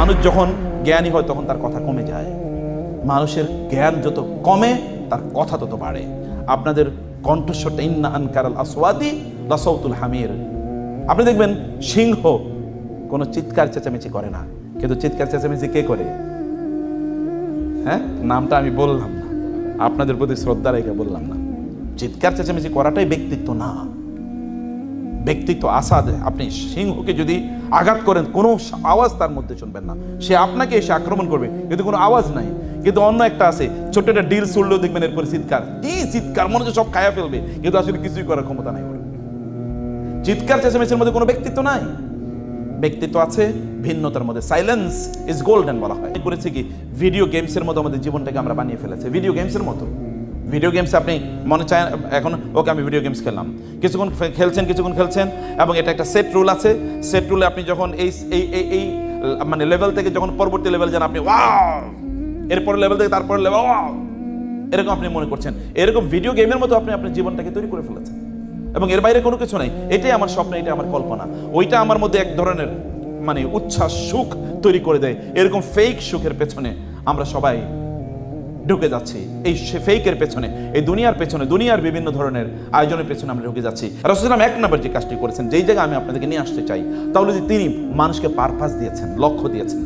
মানুষ যখন জ্ঞানী হয়, তখন তার কথা কমে যায়। মানুষের জ্ঞান যত কমে, তার কথা তত বাড়ে। আপনাদের কণ্ঠস্বরটা, ইন্না আনকারাল আসওয়াদি লাসৌতুল হামির। আপনি দেখবেন, সিংহ কোনো চিৎকার চেঁচামেচি করে না। কিন্তু চিৎকার চেঁচামেচি কে করে? হ্যাঁ? নামটা আমি বললাম না। আপনাদের প্রতি শ্রদ্ধা রেখে বললাম না। চিৎকার চেঁচামেচি করাটাই ব্যক্তিত্ব না। ব্যক্তিত্ব আসাদ। আপনি সিংহকে যদি আঘাত করেন, কোনো আওয়াজ তার মধ্যে শুনবেন না। সে আপনাকে এসে আক্রমণ করবে, কিন্তু কোনো আওয়াজ নাই। কিন্তু অন্য একটা আছে ছোট একটা ডিল শুনলেও দেখবেন এরপরে চিৎকার। কি চিৎকার? মনে হচ্ছে সব খায়া ফেলবে, কিন্তু আসলে কিছুই করার ক্ষমতা নাই চিৎকার, চেঁচামেচির মধ্যে কোনো ব্যক্তিত্ব নাই। ব্যক্তিত্ব আছে, ভিন্নতার মধ্যে। সাইলেন্স ইজ গোল্ডেন বলা হয়। করেছে কি? ভিডিও গেমসের মতো আমাদের জীবনটাকে আমরা বানিয়ে ফেলেছে। ভিডিও গেমসের মতো। ভিডিও গেমস আপনি মনে চায় এখন ওকে আমি ভিডিও গেমস খেললাম। কিছুক্ষণ খেলছেন কিছুক্ষণ খেলছেন, এবং এটা একটা সেট রুল আছে। সেট রুলে আপনি যখন এই এই এই মানে লেভেল থেকে যখন পরবর্তী লেভেল যান, আপনি ওয়াও এরপর লেভেল থেকে তারপর লেভেল ওয়াও এরকম আপনি মনে করছেন। এরকম ভিডিও গেমের মতো আপনি আপনার জীবনটাকে তৈরি করে ফেলেছেন। এবং এর বাইরে কোনো কিছু নাই। এটাই আমার স্বপ্ন এটা আমার কল্পনা। ওইটা আমার মধ্যে এক ধরনের মানে উচ্ছ্বাস, সুখ তৈরি করে দেয়। এরকম ফেক সুখের পেছনে আমরা সবাই ঢুকে যাচ্ছি। এই ফেকের পেছনে, এই দুনিয়ার পেছনে, দুনিয়ার বিভিন্ন ধরনের আয়োজনের পেছনে আমরা ঢুকে যাচ্ছি। রসুলাম এক নম্বর যে কাজটি করেছেন, যেই জায়গায় আমি আপনাদেরকে নিয়ে আসতে চাই, তাহলে যে তিনি মানুষকে পারপাস দিয়েছেন, লক্ষ্য দিয়েছেন,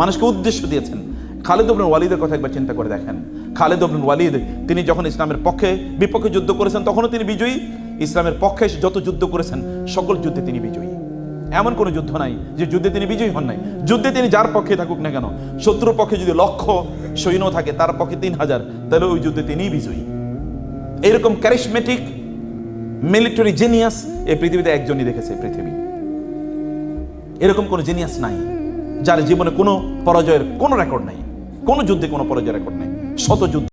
মানুষকে উদ্দেশ্য দিয়েছেন, খালেদ আবনুল ওয়ালিদের কথা একবার চিন্তা করে দেখেন। খালেদ আবনুল ওয়ালিদ, তিনি যখন ইসলামের পক্ষে, বিপক্ষে যুদ্ধ করেছেন, তখনও তিনি বিজয়ী। ইসলামের পক্ষে যত যুদ্ধ করেছেন, সকল যুদ্ধে তিনি বিজয়ী। এমন কোনো যুদ্ধ নাই যে যুদ্ধে তিনি বিজয়ী হন নাই। যুদ্ধে তিনি যার পক্ষে থাকুক না কেন, শত্রুর পক্ষে যদি লক্ষ সৈন্য থাকে, তার পক্ষে তিন হাজার। তাহলে ওই যুদ্ধে তিনি বিজয়ী। এরকম ক্যারিসমেটিক মিলিটারি জেনিয়াস এই পৃথিবীতে একজনই দেখেছে পৃথিবী। এরকম কোনো জেনিয়াস নাই, যার জীবনে কোনো পরাজয়ের কোনো রেকর্ড নাই, কোনো যুদ্ধে কোনো পরাজয়ের রেকর্ড নাই, শত যুদ্ধ